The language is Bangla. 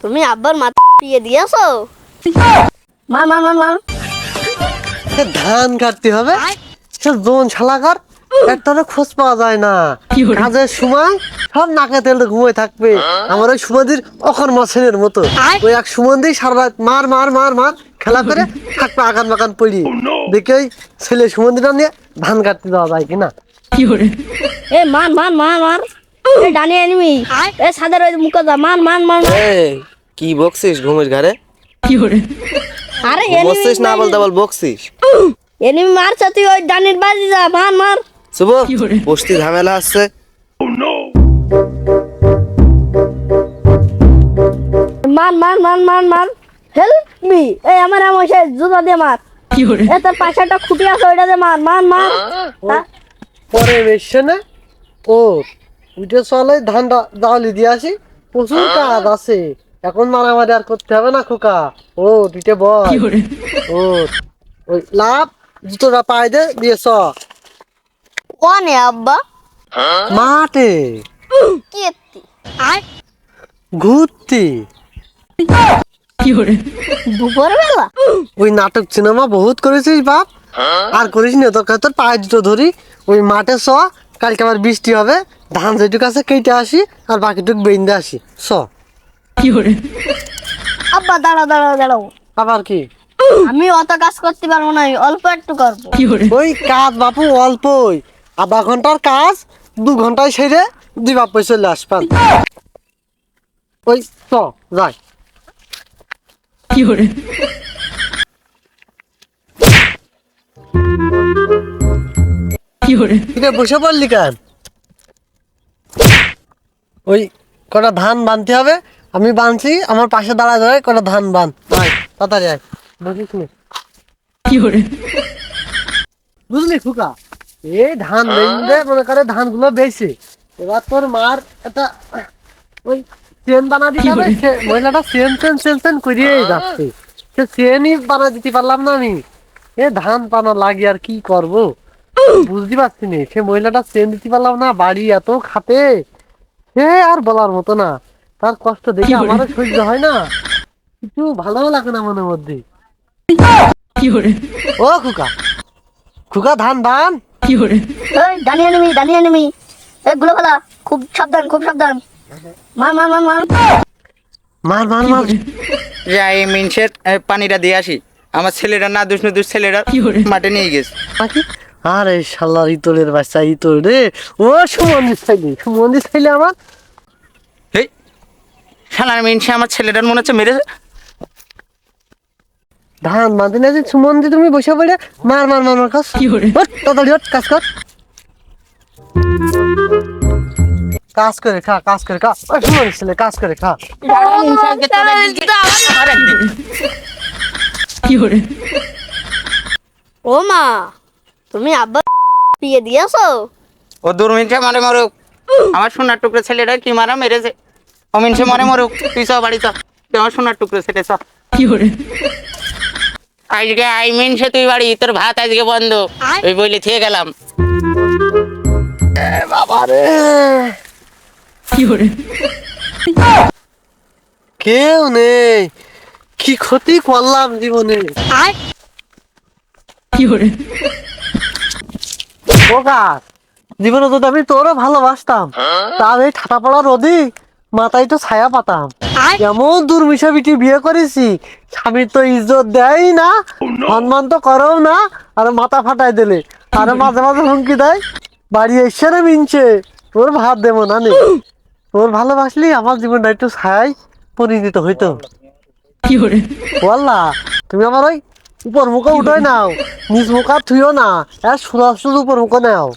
তুমি আব্বার মাথা পিয়ে দিয়েছ? মা মা মা মা। ধান কাটতে হবে। জোন শালাকার একটা তো খোঁজ পাওয়া যায় না। কাজের সময় সব নাকে তেল ঘুমিয়ে থাকবে। আমার ওই সুমন্দির অকর্ম ছেলের মতো। ওই এক সুমন্দি সারা রাত মার মার মার মার খেলা করে থাকবে আগান বাগান পড়ি দেখে ওই ছেলে সুমন্দিটা নিয়ে ধান কাটতে দেওয়া যায় কিনা। এ মান মান মান মান এ ডানি এনিমি। এ সাদের ওই মুখ দা মান মান মান মান। কি বকছিস ঘুমের ঘরে আরে বসছিস না এনিমি বলতে বল বকছিস? এনিমি মারছ তুই ওই ডানির বাজি যা মান মার শুভ বস্তি ঝামেলা আসছে। মান মান মান মান মান। হেল্প মি এই আমার আমার সে জুতা দিয়ে মার। এ তোর পাশে একটা খুঁটি আছে ওইটা দিয়ে মার। মান মার পরে এসছে না ও। উঠে চলে ধানটা দিয়ে আসি। প্রচুর কাজ আছে। এখন মারামারি আর করতে হবে না খোকা। ও বল ও ওই লাভ জুতোটা পায়ে দে দিয়ে চ। কোনে আব্বা? মাঠে। কি এত্তি? আয়। ঘুরতে। দুপুর ওই নাটক সিনেমা বহুত করেছিস বাপ। আর করিস না তোর কাছে তোর পায়ে দুটো ধরি। ওই মাঠে চ কালকে আবার বৃষ্টি হবে ধান যেটুকু আছে কেটে আসি আর বাকিটুকু বেঁধে আসি। চ। আব্বা দাঁড়াও দাঁড়াও দাঁড়াও। আবার কি? আমি অত কাজ করতে পারব না অল্প একটু করব। ওই কাজ বাপু অল্পই। আধা ঘণ্টার কাজ দু ঘন্টায় সেরে দুই বাপ চলে আসবেন ওই চ যাই। কিরে? বসে পড়লি কেন? ওই কটা ধান বানতে হবে আমি বানছি আমার পাশে ধরে কটা ধান বান। তাড়াতাড়ি আয়। বসিস নে। বুঝলি ফুকা? এই ধান বেঁধে মনে করে ধানগুলো বেশি এবার তোর মার একটা ওই চেন বানা দিতে হবে মহিলাটা চেন চেন চেন চেন করিয়েই যাচ্ছে। সে চেনই বানা দিতে পারলাম না আমি। এ ধান পানা লাগি আর কি করব? বুঝতে পারছি না। সে মহিলাটা চেন দিতে পারলাম না বাড়ি এত খাতে সে আর বলার মতো না। তার কষ্ট দেখে আমারও সহ্য হয় না। কিছু ভালো লাগে না মনের মধ্যে। ও খুকা। খুকা ধান নেমি নেমি গুলো ফেলা খুব সাবধান খুব সাবধান। মার মার মার মার। মার মার মার। যাই এ, পানিটা দিয়ে আসি। আমার ছেলেরা না দুষ দুষ ছেলেরা মাঠে নিয়ে গেছে। আরে শালার ইতলের বাচ্চা ইতল রে। ও সুমন্দির চাইলে সুমন্দির চাইলে আমার। এই শালার মিনসে আমার ছেলেটার মনে হচ্ছে মেরেছে। ধান বাঁধি না যে সুমন্দি তুমি বসে পড়ে মার মার মার মার কাজ ওঠ, তাড়াতাড়ি ওঠ, কাজ কর। কাজ করে খা কাজ করে খা। ওই সুমন্দির ছেলে কাজ করে খা। কি করে ও মা। তুমি আব্বা পিয়ে দিয়েছ? ও দূর মিনসে মারে মরুক। আমার সোনার টুকরো ছেলেটা কি মারা মেরেছে? ও মিনসে মরে মরুক। তুই সব বাড়ি চল আমার সোনার টুকরো ছেলে সব আজকে আই মিনসে তুই বাড়ি তোর ভাত আজকে বন্ধ। ওই বলি থেকে গেলাম। বাবারে কেউ নেই। কি ক্ষতি করলাম জীবনে। জীবনে যদি আমি তোরও ভালোবাসতাম তাহলে এই ঠাটা পড়া রোদি মাথায় তো ছায়া পাতাম। এমন দুর্মিশা বিটি বিয়ে করেছি স্বামী তো ইজ্জত দেয় না সম্মান তো করও না আর মাথা ফাটাই দিলে। আর মাঝে মাঝে হুমকি দেয় বাড়ি এসে রে মিনছে তোর ভাত দেবো না নে। তোর ভালোবাসলি আমার জীবনটা একটু ছায় পরিণত হইতো। বললা তুমি আমার ওই উপর মুখে উঠোই নাও নিজ মুখ থুইও না। আর উপর মুখে নাও।